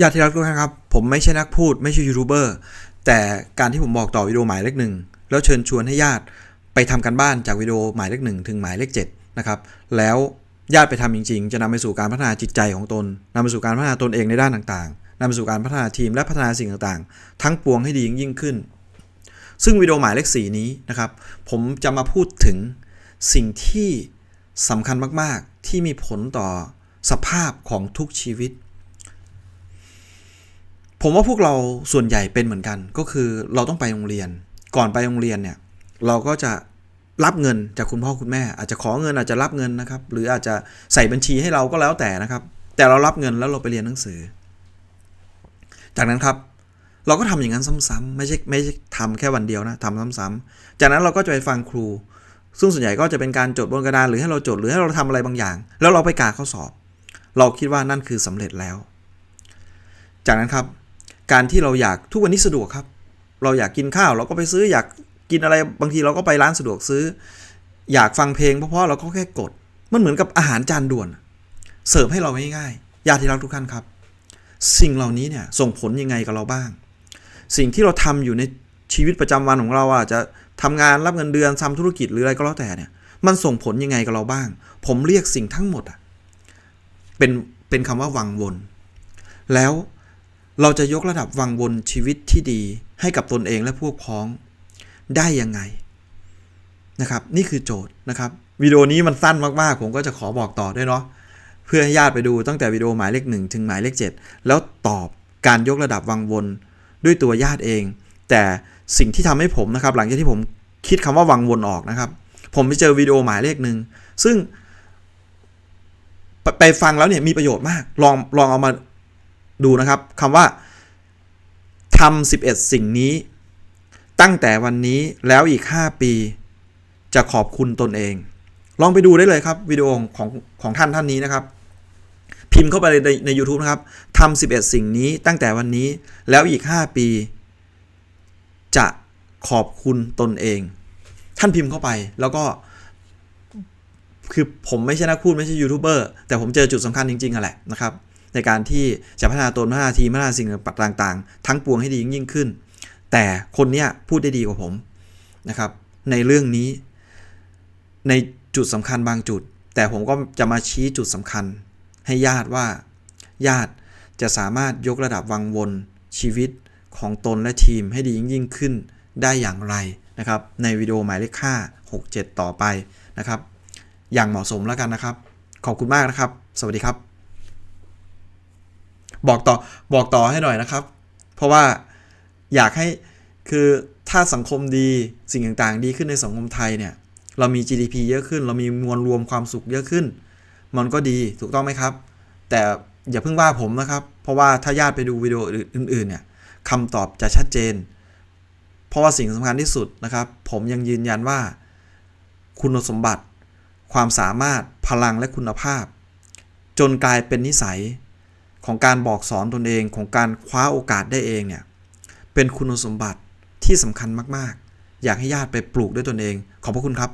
ญาติที่รักทุกท่านครับ ผมไม่ใช่นักพูดไม่ใช่ยูทูบเบอร์แต่การที่ผมบอกต่อวิดีโอหมายเลขหนึ่งแล้วเชิญชวนให้ญาติไปทำกันบ้านจากวิดีโอหมายเลขหนึ่งถึงหมายเลขเจ็ดนะครับแล้วญาติไปทำจริง ๆ จะนำไปสู่การพัฒนาจิตใจของตนนำไปสู่การพัฒนาตนเองในด้านต่างๆนำไปสู่การพัฒนาทีมและพัฒนาสิ่งต่างๆ ทั้งปวงให้ดียิ่งขึ้น ซึ่งวิดีโอหมายเลขสีนี้นะครับ ผมจะมาพูดถึงสิ่งที่สำคัญมากๆ ที่มีผลต่อสภาพของทุกชีวิต ผมว่าพวกเราส่วนใหญ่เป็นเหมือนกัน ก็คือเราต้องไปโรงเรียน ก่อนไปโรงเรียนเนี่ย เราก็จะรับเงินจากคุณพ่อคุณแม่ อาจจะขอเงินอาจจะรับเงินนะครับ หรืออาจจะใส่บัญชีให้เราก็แล้วแต่นะครับ แต่เรารับเงินแล้วเราไปเรียนหนังสือ จากนั้นครับเราก็ทำอย่างนั้นซ้ำๆไม่ใช่ไม่ใช่ทำแค่วันเดียวนะทำซ้ำๆจากนั้นเราก็จะไปฟังครู ซึ่งส่วนใหญ่ก็จะเป็นการจดบนกระดานหรือให้เราจดหรือให้เราทำอะไรบางอย่าง แล้วเราไปกาข้อสอบ เราคิดว่านั่นคือสำเร็จแล้ว จากนั้นครับ การที่เราอยากทุกวันนี้สะดวกครับ เราอยากกินข้าวเราก็ไปซื้ออยากกินอะไรบางทีเราก็ไปร้านสะดวกซื้อ อยากฟังเพลงเพราะๆเราก็แค่กด มันเหมือนกับอาหารจานด่วน เสิร์ฟให้เราง่ายๆญาติที่รักทุกท่านครับ สิ่งเหล่านี้เนี่ยส่งผลยังไงกับเราบ้าง สิ่งที่เราทำอยู่ในชีวิตประจำวันของเราอาจจะทำงานรับเงินเดือนทำธุรกิจหรืออะไรก็แล้วแต่เนี่ย มันส่งผลยังไงกับเราบ้าง ผมเรียกสิ่งทั้งหมดอะเป็นเป็นคำว่าวังวน แล้ว เราจะยกระดับวังวนชีวิตที่ดีให้กับตนเองและพวกพ้องได้ยังไงนะครับ นี่คือโจทย์นะครับวิดีโอนี้มันสั้นมากๆ ผมก็จะขอบอกต่อด้วยเนาะเพื่อให้ญาติไปดูตั้งแต่วิดีโอหมายเลขหนึ่งถึงหมายเลขเจ็ดแล้วตอบการยกระดับวังวนด้วยตัวญาติเอง แต่สิ่งที่ทำให้ผมนะครับ หลังจากที่ผมคิดคำว่าวังวนออกนะครับ ผมไปเจอวิดีโอหมายเลขหนึ่งซึ่งไปไปฟังแล้วเนี่ยมีประโยชน์มาก ลองลองเอามา ดูนะครับคำว่าทำ11 สิ่งนี้ ตั้งแต่วันนี้แล้วอีก 5 ปี จะขอบคุณตนเอง ลองไปดูได้เลยครับวิดีโอของของท่านท่านนี้นะครับ พิมพ์เข้าไปในใน u t u b e นะครับทำ11 สิ่งนี้ตั้งแต่วันนี้แล้วอีก 5 ปี จะขอบคุณตนเอง ท่านพิมพ์เข้าไปแล้วก็ คือผมไม่ใช่นักพูดไม่ใช่ยูทูบเบอร์แต่ผมเจอจุดสำคัญจริงๆอะแหละนะครับ ในการที่จะพัฒนาตนพัฒนาทีมพัฒนาสิ่งต่างๆ ทั้งปวงให้ดียิ่งขึ้น แต่คนเนี้ยพูดได้ดีกว่าผมนะครับ ในเรื่องนี้ ในจุดสำคัญบางจุด แต่ผมก็จะมาชี้จุดสำคัญ ให้ญาติว่า ญาติจะสามารถยกระดับวังวนชีวิตของตนและทีมให้ดียิ่งขึ้นได้อย่างไรนะครับ ในวิดีโอหมายเลข5 6 7 ต่อไปนะครับ อย่างเหมาะสมแล้วกันนะครับ ขอบคุณมากนะครับ สวัสดีครับ บอกต่อบอกต่อให้หน่อยนะครับ เพราะว่าอยากให้คือถ้าสังคมดีสิ่งต่างๆ ดีขึ้นในสังคมไทยเนี่ย เรามี GDP เยอะขึ้น เรามีมวลรวมความสุขเยอะขึ้น มันก็ดีถูกต้องไหมครับ แต่อย่าเพิ่งว่าผมนะครับ เพราะว่าถ้าญาติไปดูวิดีโออื่นๆเนี่ยคำตอบจะชัดเจน เพราะว่าสิ่งสำคัญที่สุดนะครับ ผมยังยืนยันว่า คุณสมบัติ ความสามารถพลังและคุณภาพ จนกลายเป็นนิสัย ของการบอกสอนตนเองของการคว้าโอกาสได้เองเนี่ยเป็นคุณสมบัติที่สำคัญมากๆ อยากให้ญาติไปปลูกด้วยตนเอง ขอบพระคุณครับ